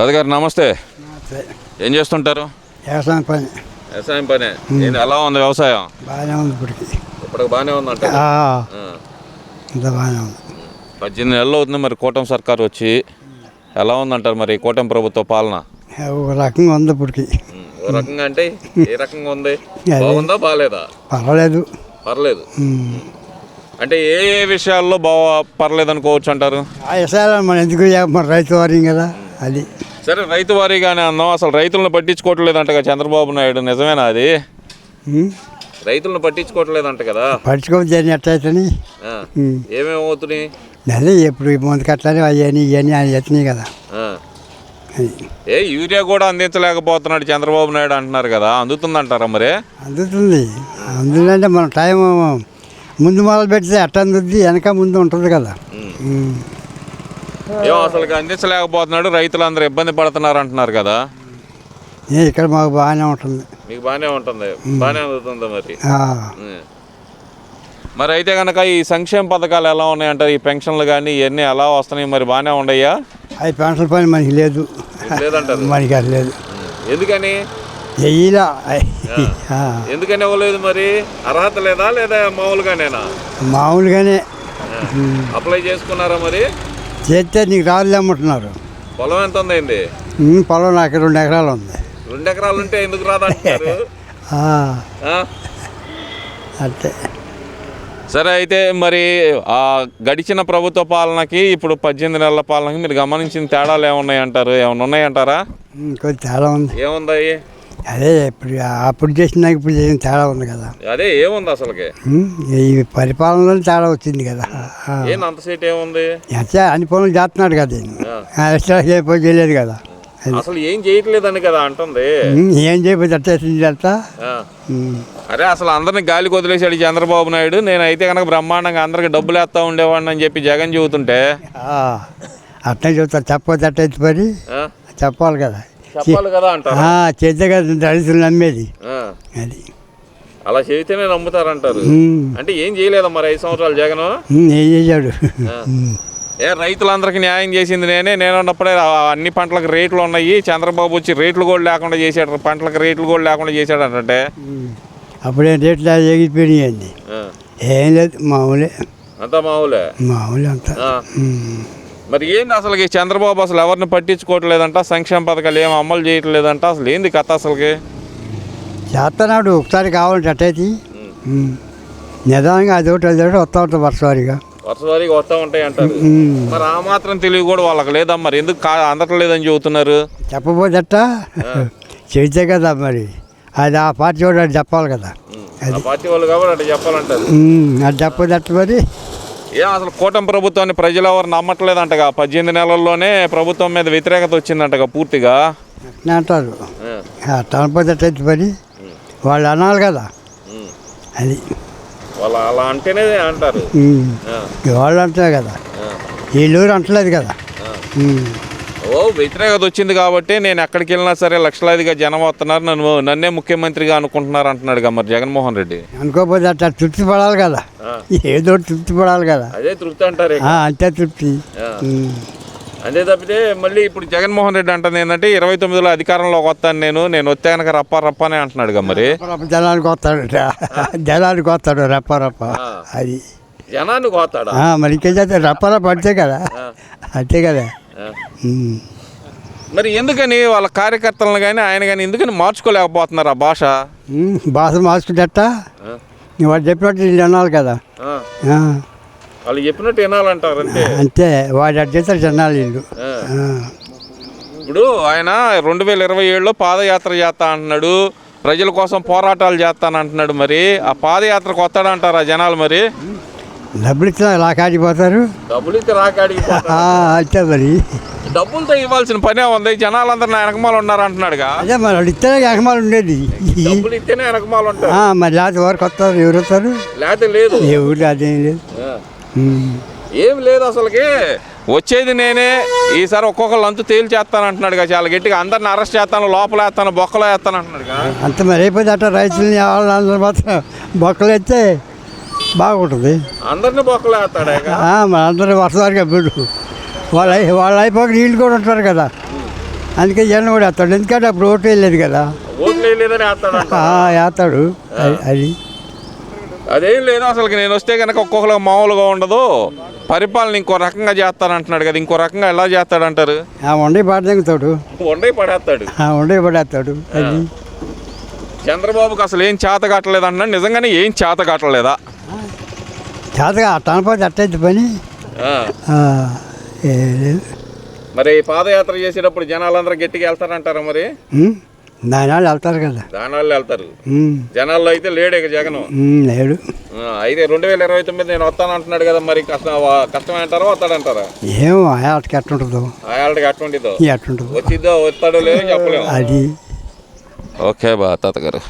తాతగారు నమస్తే. ఏం చేస్తుంటారు? వ్యవసాయం పని. వ్యవసాయం పనే. ఏంది ఎలా ఉంది వ్యవసాయం? బాగానే ఉంది ఇప్పటికి. ఇప్పటికి బాగానే ఆ, ఆ. ఇంత బాగానే ఉంది. పద్దెనిమిది నెలలు అవుతుంది మరి కూటమి సర్కార్ వచ్చి. ఎలా ఉందంటారు మరి కూటమి ప్రభుత్వ పాలన? ఒక రకంగా ఉంది ఇప్పటికి. ఓ రకంగా అంటే ఏ రకంగా ఉంది? బాగుందా బాగాలేదా? పర్వాలేదు. పర్లేదు. ఉమ్. అంటే ఏ ఏ విషయాల్లో బాగా పర్లేదు అనుకోవచ్చు అంటారు? ఆ విషయాలు మనం ఎందుకు చేయ- మన రైతు వారం కదా అది. సరే రైతు వారీగానే అన్నాం అసలు రైతులను పట్టించుకోవట్లేదంటగా చంద్రబాబు నాయుడు. నిజమేనా అది. రైతులను పట్టించుకోవట్లేదంట కదా? పట్టుకోవద్దు అని ఎట్లయితేని. ఏమేమి అవుతున్నాయి? అదే ఎప్పుడు ముందు కట్టాలి అవన్నీ ఇవన్నీ అని ఎత్తున్నాయి కదా. ఏ యూరియా కూడా అందించలేకపోతున్నాడు చంద్రబాబు నాయుడు అంటున్నారు కదా. అందుతుందంటారా మరి? అందుతుంది. అందుకంటే మనం టైం ముందు మొదలు పెడితే అట్ట అందుద్ది వెనక ముందు ఉంటుంది కదా. ఏమో అసలు అందించలేకపోతున్నాడు రైతులందరూ ఇబ్బంది పడుతున్నారు అంటున్నారు కదా. ఏ ఇక్కడ మాకు బాగానే ఉంటుంది. మీకు బాగానే ఉంటుంది. బాగానే అందుతుందా మరి. మరి అయితే కనుక ఈ సంక్షేమ పథకాలు ఎలా ఉన్నాయంటారు? ఈ పెన్షన్లు కానీ ఇవన్నీ ఎలా వస్తున్నాయి? మరి బాగానే ఉండయ్యా అవి పెన్షన్ పని మనకి లేదు. మనకి అది లేదు. ఎందుకని? ఎందుకని ఇవ్వలేదు మరి? అర్హత లేదా లేదా మామూలుగానేనా? మామూలుగానే. అప్లై చేసుకున్నారా మరి? చేస్తే నీకు రాలేమంటున్నారు పొలం ఎంత ఉందండి? ఉమ్, పొలం నాకు రెండు ఎకరాలు ఉంది. రెండు ఎకరాలు ఉంటే ఎందుకు రాదంటారు ఆ, ఆ? అంతే. సరే అయితే మరి ఆ గడిచిన ప్రభుత్వ పాలనకి ఇప్పుడు పద్దెనిమిది నెలల పాలనకి మీరు గమనించిన తేడాలు ఏమున్నాయి అంటారు? ఏమైనా ఉన్నాయంటారా? ఉమ్, కొంచెం తేడా ఉంది. ఏముందాయి అదే ఇప్పుడు అప్పుడు చేసిన ఇప్పుడు చేసిన తేడా ఉంది కదా. అదే ఏముంది అసలుకి? ఈ పరిపాలనలో తేడా వచ్చింది కదా. ఆ. ఏంది అంత సీట్ ఏముంది? ఎంత అన్ని పనులు చేస్తున్నాడు కదా ఈయన. ఆ. ఆ, ఎక్స్ట్రా చేయకపోతే చేయలేదు కదా. అది. అసలు ఏం చేయట్లేదని కదా అంటుంది. ఏం చేయకపోతే అట్ట వేసింది అంతా ఆ. అరే అసలు అందరిని గాలికి వదిలేశాడు ఈ చంద్రబాబు నాయుడు. నేనైతే కనుక బ్రహ్మాండంగా అందరికి డబ్బులు వేస్తా ఉండేవాడిని అని చెప్పి జగన్ చెబుతుంటే. ఆ, అట్నే చెబుతారు. చెప్పకపోతే అట్ట పడి ఆ? చెప్పాలి కదా. చెప్పాలి కదా అంటారు? కదా రైతులు నమ్మేది. అది. అలా చెబితేనే నమ్ముతారంటారు. అంటే ఏం చేయలేదా మరి ఐదు సంవత్సరాలు జగన్? ఏం చేశాడు? ఏ రైతులందరికీ న్యాయం చేసింది నేనే. నేను ఉన్నప్పుడే ఆ అన్ని పంటలకు రేట్లు ఉన్నాయి. చంద్రబాబు వచ్చి రేట్లు కూడా లేకుండా చేశాడు. పంటలకు రేట్లు కూడా లేకుండా చేశాడు అంటే. అప్పుడే రేట్లు ఎగిరిపోయినాయండి ఏం లేదు మామూలే. అంతా మామూలే? మామూలే అంతా. మరి ఏంది అసలు ఈ చంద్రబాబు అసలు ఎవరిని పట్టించుకోవట్లేదంట? సంక్షేమ పథకాలు ఏం అమలు చేయట్లేదంట? అసలు ఏంది కథ అసలుకి? చేస్తున్నాడు ఒకసారి కావాలంటే అట్టయితే. నిదానంగా అది ఒకటి అది ఒకటి వస్తూ ఉంటుంది వర్షవారిగా వరుసవారీగా వస్తూ ఉంటాయి అంటారు. మరి ఆ మాత్రం తెలివి కూడా వాళ్ళకి లేదా మరి? ఎందుకు అందట్లేదని చెబుతున్నారు? చెప్పబోతే అట్ట చెబితే కదా మరి. అది ఆ పార్టీ అది చెప్పాలి కదా. ఆ పార్టీ వాళ్ళు కాబట్టి అట్లా చెప్పాలంటారు. అది చెప్పదు అట్ట మరి. ఏం అసలు కూటమి ప్రభుత్వాన్ని ప్రజలు ఎవరు నమ్మట్లేదంటగా. పద్దెనిమిది నెలల్లోనే ప్రభుత్వం మీద వ్యతిరేకత వచ్చిందంటగా పూర్తిగా. అంటారు. అట్టయితే మరి వాళ్ళు అనాలి కదా. అది. వాళ్ళు అలా అంటేనే అంటారు. వాళ్ళు అంటారు కదా. ఆ, వీళ్ళూరు అంటలేదు కదా. ఓ వ్యతిరేకత వచ్చింది కాబట్టి నేను ఎక్కడికి వెళ్ళినా సరే లక్షలాదిగా జనం వస్తున్నారు. నన్ను నన్నే ముఖ్యమంత్రిగా అనుకుంటున్నారు అంటున్నాడు మరి జగన్మోహన్ రెడ్డి. అనుకోకపోతే అట్ట తృప్తి పడాలి కదా. ఏదో తృప్తి పడాలి కదా. అదే తృప్తి అంటారు ఆ, అంతే తృప్తి. ఉమ్. అంతే తప్పితే మళ్ళీ ఇప్పుడు జగన్మోహన్ రెడ్డి అంటుంది ఏంటంటే ఇరవై తొమ్మిదిలో అధికారంలోకి వస్తాను నేను నేను వస్తే కనుక రప్ప రప్పనే అంటున్నాడు మరి. రప్ప జనానికి వస్తాడు. జనానికి వస్తాడు రప్ప రప్ప. అది. జనాన్ని కోతాడా ఆ, మరి ఇంకేం చేస్తే రప్ప రప్ప అంతే కదా. అంతే కదా. మరి ఎందుకని వాళ్ళ కార్యకర్తలను కానీ ఆయన కానీ ఎందుకని మార్చుకోలేకపోతున్నారు ఆ భాష భాష మార్చుకుంటా వాడు చెప్పినట్టు వీళ్ళు అనాలి కదా. వాళ్ళు చెప్పినట్టు వినాలంటారు అంతే. అంతే. వాడు అటు చేస్తారు జనాలు వీళ్ళు. ఇప్పుడు ఆయన రెండు వేల ఇరవై ఏడులో పాదయాత్ర చేస్తా అంటున్నాడు. ప్రజల కోసం పోరాటాలు చేస్తాను అంటున్నాడు మరి. ఆ పాదయాత్రకు వస్తాడంటారా జనాలు మరి? డబ్బులు ఇచ్చినా ఇలా కాడిపోతారు డబ్బులు ఇస్తే రాకాడికి అంతే మరి. డబ్బులతో ఇవ్వాల్సిన పనే ఉంది. జనాలందరూ నా వెనకమాల ఉన్నారు అంటున్నాడుగా అదే మరి ఇస్తేనే ఎగమాలు ఉండేది డబ్బులు ఇస్తేనే వెనకమాల ఉంటారు మరి లేకపోతే వరకు వస్తారు ఎవరు వస్తారు? లేకపోతే లేదు. ఏ ఊళ్ళో అదేం లేదు. ఏం లేదు అసలుకి. వచ్చేది నేనే. ఈసారి ఒక్కొక్కళ్ళు అంతు తేల్చేస్తాను అంటున్నాడుగా చాలా గట్టిగా అందరిని అరెస్ట్ చేస్తాను లోపల వేస్తాను బొక్కలో వేస్తాను అంటున్నాడుగా అంత మరి అయిపోతే అట్ట రైతులని మాత్రం బొక్కలు ఎత్తే బాగుంటుంది. అందరిని బొక్కలో వేస్తాడు ఆ, మరి అందరూ వరుసవారిగా బిడ్డు. వాళ్ళు వాళ్ళు అయిపోక నీళ్ళు కూడా ఉంటారు కదా. అందుకే జగన్ కూడా వేస్తాడు. ఎందుకంటే అప్పుడు ఓటు కదా. ఓట్లు వేస్తాడంట ఆ, వేస్తాడు. అది అది. లేదు అసలు నేను వస్తే కనుక ఒక్కొక్కరికి మామూలుగా ఉండదు. పరిపాలన ఇంకో రకంగా చేస్తానంటున్నాడు కదా. ఇంకో రకంగా ఎలా చేస్తాడంటారు? ఆ వండే పాట తెగుతాడు వండే పడేస్తాడు. వండే పడేస్తాడు. చంద్రబాబుకి అసలు ఏం చేత కట్టలేదు అంటున్నాడు నిజంగానే ఏం చేత కట్టలేదా చేతగా టనపోతే అట్టయితే పని. మరి పాదయాత్ర చేసేటప్పుడు జనాలందరూ గట్టిగా వెళ్తారంటారా మరి? ఉమ్, దాని వాళ్ళు వెళ్తారు కదా. దానాల్లో వెళ్తారు. జనాల్లో అయితే లేడే ఇక జగన్. లేడు. ఆ, అయితే రెండు వేల ఇరవై తొమ్మిది నేను వస్తాను అంటున్నాడు కదా మరి కష్టం కష్టమే అంటారా వస్తాడంటారా? ఏమో ఆటకి ఎట్టుంటుందో. ఆయాలకి అటువంటిదో ఎట్టుంటుందో. వచ్చిద్దో వస్తాడో లేదో చెప్పలేము. అది. ఓకే బా తాతగారు.